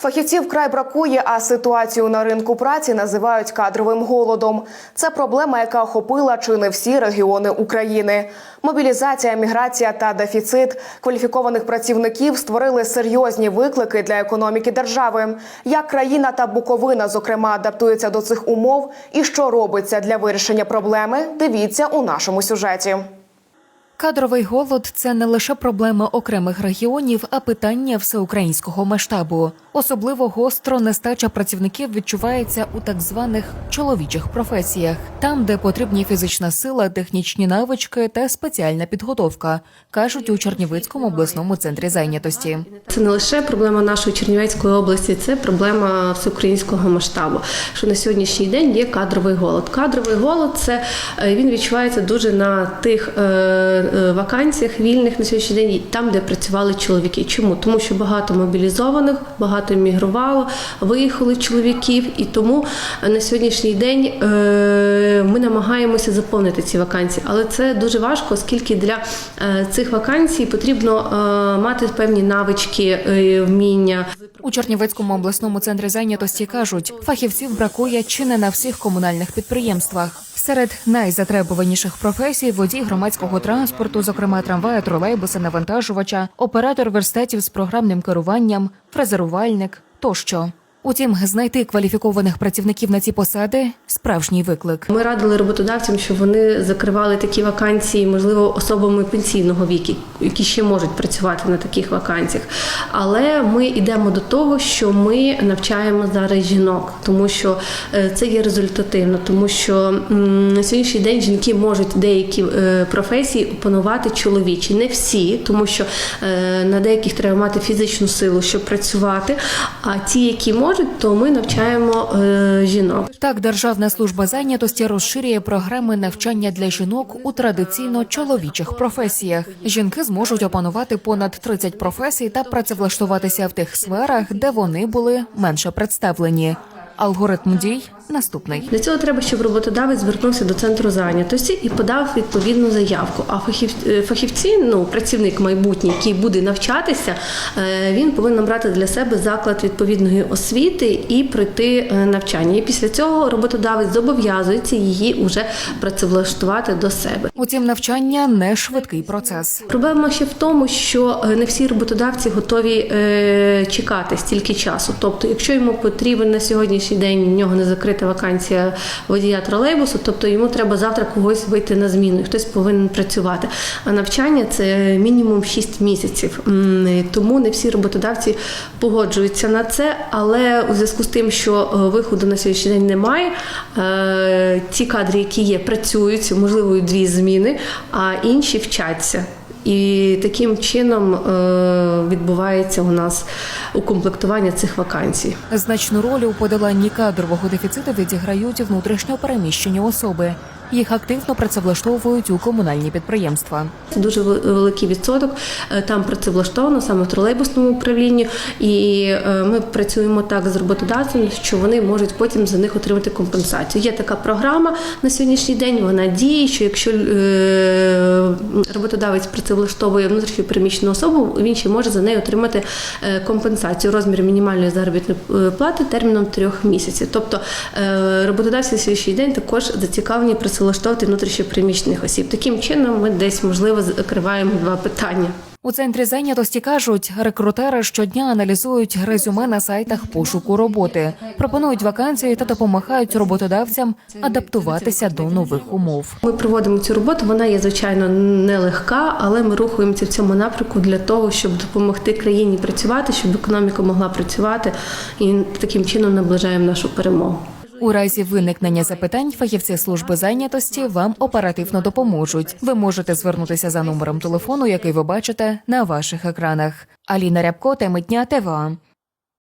Фахівців вкрай бракує, а ситуацію на ринку праці називають кадровим голодом. Це проблема, яка охопила чи не всі регіони України. Мобілізація, міграція та дефіцит кваліфікованих працівників створили серйозні виклики для економіки держави. Як країна та Буковина, зокрема, адаптуються до цих умов, і що робиться для вирішення проблеми, дивіться у нашому сюжеті. Кадровий голод це не лише проблема окремих регіонів, а питання всеукраїнського масштабу. Особливо гостро нестача працівників відчувається у так званих чоловічих професіях, там, де потрібні фізична сила, технічні навички та спеціальна підготовка, кажуть у Чернівецькому обласному центрі зайнятості. Це не лише проблема нашої Чернівецької області, це проблема всеукраїнського масштабу. Що на сьогоднішній день є кадровий голод. Кадровий голод це е, він відчувається дуже на тих е, е, вакансіях вільних на сьогоднішній день, там, де працювали чоловіки. Чому? Тому що багато мобілізованих, багато мігрувало, виїхали чоловіків, і тому на сьогоднішній день ми намагаємося заповнити ці вакансії. Але це дуже важко, оскільки для цих вакансій потрібно мати певні навички, е, вміння. У Чернівецькому обласному центрі зайнятості кажуть, фахівців бракує чи не на всіх комунальних підприємствах. Серед найзатребуваніших професій водій громадського транспорту, зокрема трамвая, тролейбуса, навантажувача, оператор верстатів з програмним керуванням, фрезерувальник тощо. Утім, знайти кваліфікованих працівників на ці посади справжній виклик. Ми радили роботодавцям, щоб вони закривали такі вакансії, можливо, особами пенсійного віку, які ще можуть працювати на таких вакансіях. Але ми йдемо до того, що ми навчаємо зараз жінок, тому що е, це є результативно, тому що на сьогоднішній день жінки можуть деякі е, професії опанувати чоловічі, не всі, тому що е, на деяких треба мати фізичну силу, щоб працювати. А ті, які можуть, то ми навчаємо е, жінок. Так, Державна служба зайнятості розширює програми навчання для жінок у традиційно чоловічих професіях. Жінки зможуть опанувати понад 30 професій та працевлаштуватися в тих сферах, де вони були менше представлені. Алгоритм дій наступний. Для цього треба, щоб роботодавець звернувся до центру зайнятості і подав відповідну заявку. А фахів, е, фахівці, ну працівник майбутній, який буде навчатися, е, він повинен брати для себе заклад відповідної освіти і пройти е, навчання. І після цього роботодавець зобов'язується її вже працевлаштувати до себе. Утім, навчання не швидкий процес. Проблема ще в тому, що не всі роботодавці готові чекати стільки часу. Тобто, якщо йому потрібен на сьогоднішній день в нього не закрита вакансія водія тролейбусу, тобто йому треба завтра когось вийти на зміну, і хтось повинен працювати. А навчання це мінімум 6 місяців. Тому не всі роботодавці погоджуються на це, але у зв'язку з тим, що е, виходу на сьогоднішній день немає, е, ті кадри, які є, працюють, можливо, дві зміни, а інші вчаться. І таким чином е, відбувається у нас укомплектування цих вакансій. Значну роль у подоланні кадрового дефіциту відіграють внутрішньо переміщені особи. Їх активно працевлаштовують у комунальні підприємства. Дуже великий відсоток. Е, Там працевлаштовано саме в тролейбусному управлінні, і е, ми працюємо так з роботодавцями, що вони можуть потім за них отримати компенсацію. Є така програма на сьогоднішній день. Вона діє. Що якщо е, роботодавець працевлаштовує внутрішньо переміщену особу, він ще може за неї отримати компенсацію у розмірі мінімальної заробітної плати терміном трьох місяців. Тобто роботодавці на сьогоднішній день також зацікавлені працевлаштовувати внутрішньо переміщених осіб. Таким чином, ми десь можливо закриваємо два питання. У центрі зайнятості кажуть, рекрутери щодня аналізують резюме на сайтах пошуку роботи, пропонують вакансії та допомагають роботодавцям адаптуватися до нових умов. Ми проводимо цю роботу. Вона є звичайно нелегка, але ми рухаємося в цьому напрямку для того, щоб допомогти країні працювати, щоб економіка могла працювати, і таким чином наближаємо нашу перемогу. У разі виникнення запитань фахівці служби зайнятості вам оперативно допоможуть. Ви можете звернутися за номером телефону, який ви бачите на ваших екранах. Аліна Рябко, теми дня ТВА.